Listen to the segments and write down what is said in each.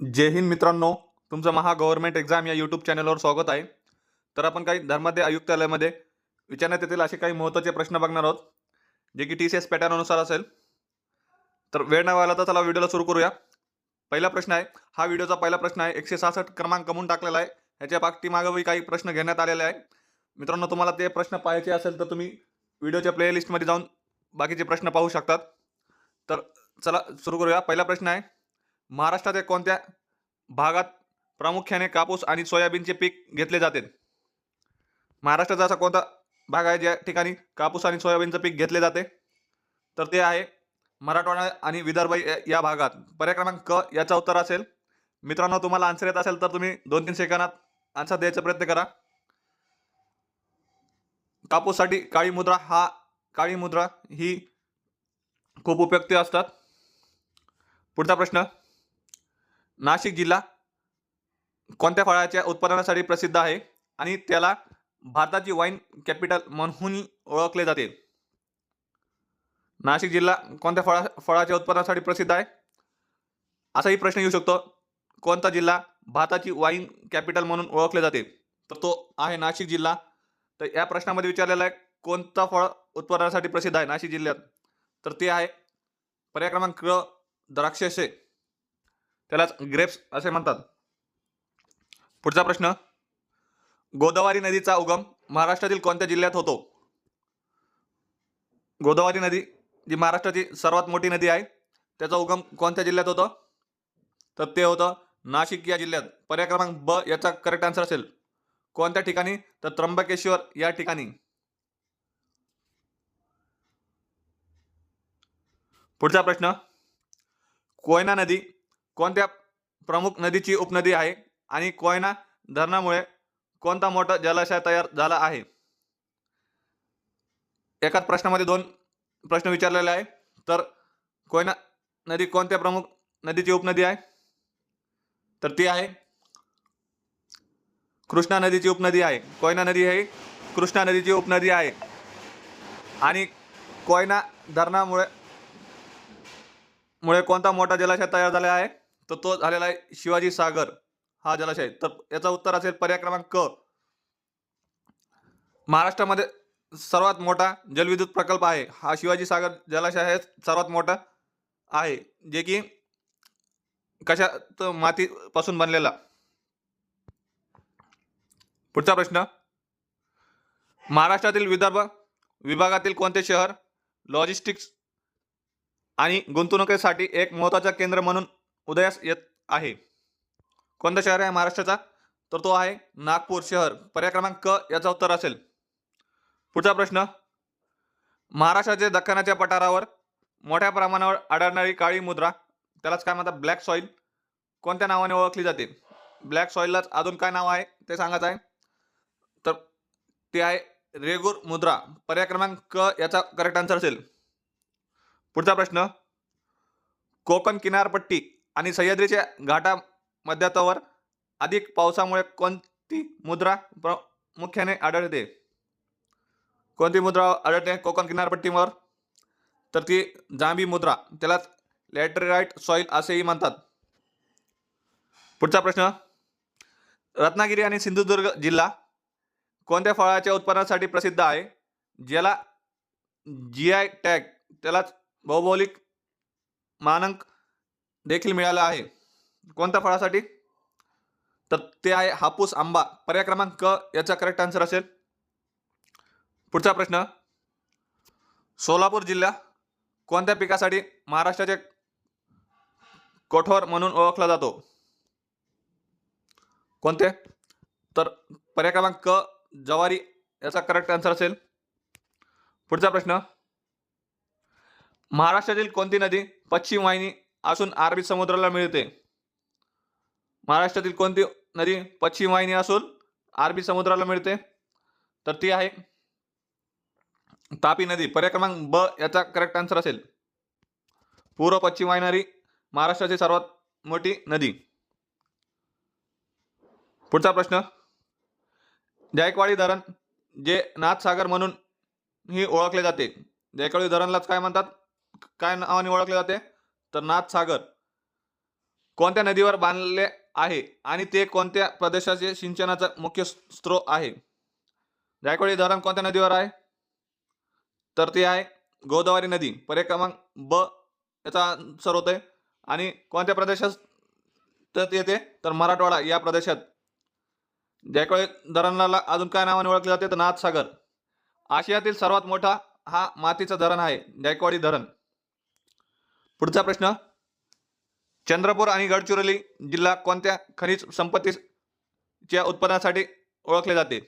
जय हिंद मित्रांनो तुमचं Maha government exam या यूट्यूब चॅनलवर स्वागत आहे. तर आपण काही धर्माद्य आयुक्तालयामध्ये विचारण्यात येतील असे काही महत्त्वाचे प्रश्न बघणार आहोत जे की टी सी एस पॅटर्ननुसार असेल. तर वेळ नाही व्हायला तर चला व्हिडिओला सुरू करूया. पहिला प्रश्न आहे हा व्हिडिओचा पहिला प्रश्न आहे एकशे सहासष्ट क्रमांक म्हणून टाकलेला आहे. ह्याच्या पाठीमागंही काही प्रश्न घेण्यात आलेले आहे. मित्रांनो तुम्हाला ते प्रश्न पाहायचे असेल तर तुम्ही व्हिडिओच्या प्लेलिस्टमध्ये जाऊन बाकीचे प्रश्न पाहू शकतात. तर चला सुरू करूया. पहिला प्रश्न आहे महाराष्ट्राच्या कोणत्या भागात प्रामुख्याने कापूस आणि सोयाबीनचे पीक घेतले जाते? महाराष्ट्राचा असा कोणता भाग आहे ज्या ठिकाणी कापूस आणि सोयाबीनचं पीक घेतले जाते? तर ते आहे मराठवाडा आणि विदर्भ या- या भागात. पर्याय क्रमांक क याचा उत्तर असेल. मित्रांनो तुम्हाला आन्सर येत असेल तर तुम्ही दोन तीन सेकंदात आन्सर द्यायचा प्रयत्न करा. कापूससाठी काळी मुद्रा हा काळी मुद्रा ही खूप उपयुक्त असतात. पुढचा प्रश्न नाशिक जिल्हा कोणत्या फळाच्या उत्पादनासाठी प्रसिद्ध आहे? आणि त्याला भारताची वाईन कॅपिटल म्हणूनही ओळखले जाते. नाशिक जिल्हा कोणत्या फळा फळाच्या उत्पादनासाठी प्रसिद्ध आहे? असाही प्रश्न येऊ शकतो. कोणता जिल्हा भारताची वाईन कॅपिटल म्हणून ओळखले जाते? तर तो आहे नाशिक जिल्हा. तर या प्रश्नामध्ये विचारलेला आहे कोणता फळ उत्पादनासाठी प्रसिद्ध आहे नाशिक जिल्ह्यात? तर ते आहे पर्याय क्रमांक द्राक्षसे त्यालाच ग्रेप्स असे म्हणतात. पुढचा प्रश्न. गोदावरी नदीचा उगम महाराष्ट्रातील कोणत्या जिल्ह्यात होतो? गोदावरी नदी जी महाराष्ट्राची सर्वात मोठी नदी आहे त्याचा उगम कोणत्या जिल्ह्यात होतं? तर ते होतं नाशिक या जिल्ह्यात. पर्याय क्रमांक ब याचा करेक्ट आन्सर असेल. कोणत्या ठिकाणी? तर त्र्यंबकेश्वर या ठिकाणी. पुढचा प्रश्न. कोयना नदी कोणत्या प्रमुख नदीची उपनदी आहे आणि कोयना धरणामुळे कोणता मोठा जलाशय तयार झाला आहे? एकाच प्रश्नामध्ये दोन प्रश्न विचारलेले आहे. तर कोयना नदी कोणत्या प्रमुख नदीची उपनदी आहे? तर ती आहे कृष्णा नदीची उपनदी आहे. कोयना नदी ही कृष्णा नदीची उपनदी आहे. आणि कोयना धरणामुळे मुळे कोणता मोठा जलाशय तयार झाला आहे? तर तो झालेला आहे शिवाजी सागर हा जलाशय तर याचा उत्तर असेल पर्याय क्रमांक क. महाराष्ट्रामध्ये सर्वात मोठा जलविद्युत प्रकल्प आहे. हा शिवाजी सागर जलाशय आहे सर्वात मोठा आहे. जे की कशात मातीपासून बनलेला? पुढचा प्रश्न. महाराष्ट्रातील विदर्भ विभागातील कोणते शहर लॉजिस्टिक्स आणि गुंतवणुकीसाठी एक महत्त्वाचं केंद्र म्हणून उदयास येत आहे. कोणतं शहर आहे महाराष्ट्राचा? तर तो आहे नागपूर शहर. पर्याय क्रमांक क याचा उत्तर असेल. पुढचा प्रश्न. महाराष्ट्राच्या दख्खनाच्या पठारावर मोठ्या प्रमाणावर आढळणारी काळी मुद्रा त्यालाच काय म्हणतात? ब्लॅक सॉईल कोणत्या नावाने ओळखली जाते? ब्लॅक सॉईललाच अजून काय नाव आहे ते सांगत आहे. तर ते आहे रेगुर मुद्रा. पर्याय क्रमांक क याचा करेक्ट आन्सर असेल. पुढचा प्रश्न. कोकण किनारपट्टी आणि सह्याद्रीच्या घाटा मध्यातावर अधिक पावसामुळे कोणती मुद्रा प्रामुख्याने आढळते? कोणती मुद्रा आढळते? कोकण किनारपट्टीवर? तर ती जांबी मुद्रा. त्यालाच लॅटराईट सॉईल असेही म्हणतात. पुढचा प्रश्न. रत्नागिरी आणि सिंधुदुर्ग जिल्हा कोणत्या फळाच्या उत्पादनासाठी प्रसिद्ध आहे? ज्याला जी आय टॅग त्यालाच भौगोलिक मानांक देखील मिळाला आहे. कोणत्या फळासाठी? तर ते आहे हापूस आंबा. पर्याय क्रमांक क याचा करेक्ट आन्सर असेल. पुढचा प्रश्न. सोलापूर जिल्हा कोणत्या पिकासाठी महाराष्ट्राचे कठोर म्हणून ओळखला जातो? कोणते? तर पर्याय क्रमांक क जवारी याचा करेक्ट आन्सर असेल. पुढचा प्रश्न. महाराष्ट्रातील कोणती नदी पश्चिम वाहिनी असून अरबी समुद्राला मिळते. महाराष्ट्रातील कोणती नदी पश्चिम वाहिनी असून अरबी समुद्राला मिळते? तर ती आहे तापी नदी. पर्याय क्रमांक ब याचा करेक्ट आन्सर असेल. पूर्व पश्चिम वाहिनारी महाराष्ट्राची सर्वात मोठी नदी. पुढचा प्रश्न. जायकवाडी धरण जे नाथसागर म्हणून ही ओळखले जाते. जायकवाडी धरणलाच काय म्हणतात? काय नावाने ओळखले जाते? तर नाथसागर कोणत्या नदीवर बांधले आहे आणि ते कोणत्या प्रदेशाचे सिंचनाचा मुख्य स्रोत आहे? जायकवाडी धरण कोणत्या नदीवर आहे? तर ते आहे गोदावरी नदी पर्याय क्रमांक ब याचा आन्सर होत आहे आणि कोणत्या प्रदेशात तर येते? तर मराठवाडा या प्रदेशात. जायकवाडी धरणाला अजून काय नावाने ओळखले जाते? तर नाथसागर आशियातील सर्वात मोठा हा मातीचा धरण आहे जायकवाडी धरण. पुढचा प्रश्न. चंद्रपूर आणि गडचिरोली जिल्हा कोणत्या खनिज संपत्तीच्या उत्पादनासाठी ओळखले जाते?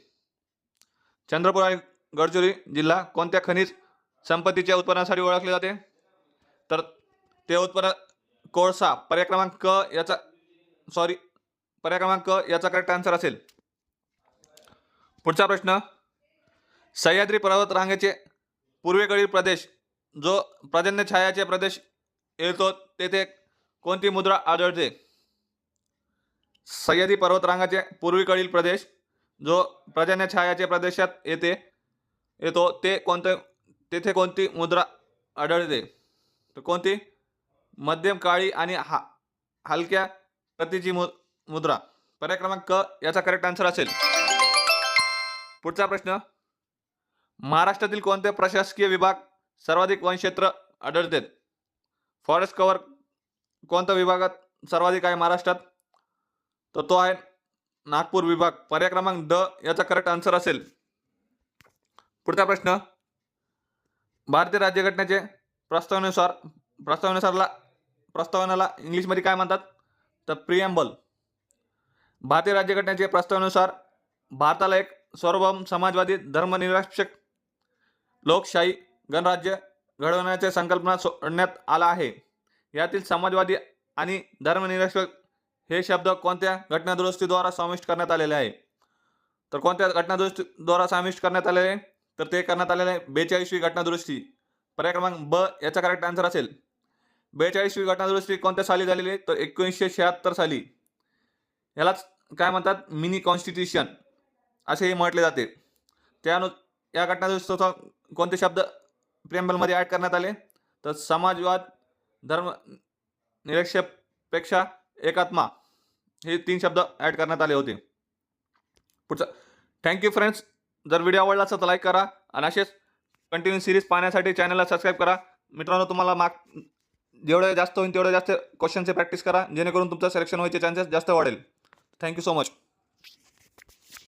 चंद्रपूर आणि गडचिरोली जिल्हा कोणत्या खनिज संपत्तीच्या उत्पादनासाठी ओळखले जाते? तर ते उत्पादन कोळसा पर्याय क्रमांक क याचा सॉरी पर्याय क्रमांक क याचा करेक्ट आन्सर असेल. पुढचा प्रश्न. सह्याद्री पर्वत रांगेचे पूर्वेकडील प्रदेश जो पर्जन्य छायाचे प्रदेश येतो. तेथे कोणती मुद्रा आढळते? सह्याद्री पर्वतरांगाचे पूर्वीकडील प्रदेश जो पर्जन्य छायाचे प्रदेशात येते येतो. ते कोणते तेथे कोणती मुद्रा आढळते? तर कोणती? मध्यम काळी आणि हा हलक्या प्रतीची मु मुद्रा. पर्याय क्रमांक क याचा करेक्ट आन्सर असेल. पुढचा प्रश्न. महाराष्ट्रातील कोणते प्रशासकीय विभाग सर्वाधिक वनक्षेत्र आढळतात फॉरेस्ट कव्हर कोणत्या विभागात सर्वाधिक आहे महाराष्ट्रात? तर तो आहे नागपूर विभाग. पर्याय क्रमांक द याचा करेक्ट आन्सर असेल. पुढचा प्रश्न. भारतीय राज्यघटनेचे प्रस्तावनेनुसार प्रस्तावनेनुसारला प्रस्तावनेला इंग्लिशमध्ये काय म्हणतात? तर प्रिएम्बल भारतीय राज्यघटनेचे प्रस्तावानुसार भारताला एक सार्वभौम समाजवादी धर्मनिरपेक्ष लोकशाही गणराज्य घडवण्याची संकल्पना सोडण्यात आला आहे. यातील समाजवादी आणि धर्मनिरक्षक हे शब्द कोणत्या घटनादुरुस्तीद्वारा समाविष्ट करण्यात आलेले आहे? तर कोणत्या घटनादुरुस्तीद्वारा समाविष्ट करण्यात आलेले आहे? तर ते करण्यात आलेले आहे बेचाळीसवी घटनादुरुस्ती. पर्याय क्रमांक ब याचा करेक्ट आन्सर असेल. बेचाळीसवी घटनादुरुस्ती कोणत्या साली झालेली आहे? तर एकोणीसशे शहात्तर साली. यालाच काय म्हणतात? मिनी कॉन्स्टिट्यूशन असेही म्हटले जाते. त्यानु या घटनादुरुस्तीचा कोणते शब्द प्रेम्बलमध्ये ॲड करण्यात आले. तर समाजवाद धर्म निरक्षपेक्षा एकात्मा हे तीन शब्द ॲड करण्यात आले होते. पुढचं. थँक्यू फ्रेंड्स जर व्हिडिओ आवडला असेल तर लाईक करा आणि असेच कंटिन्यू सिरीज पाहण्यासाठी चॅनलला सबस्क्राईब करा. मित्रांनो तुम्हाला मार्क जेवढे जास्त होईल तेवढे जास्त क्वेश्चनचे प्रॅक्टिस करा. जेणेकरून तुमचं सिलेक्शन व्हायचे चान्सेस जास्त वाढेल. Thank you so much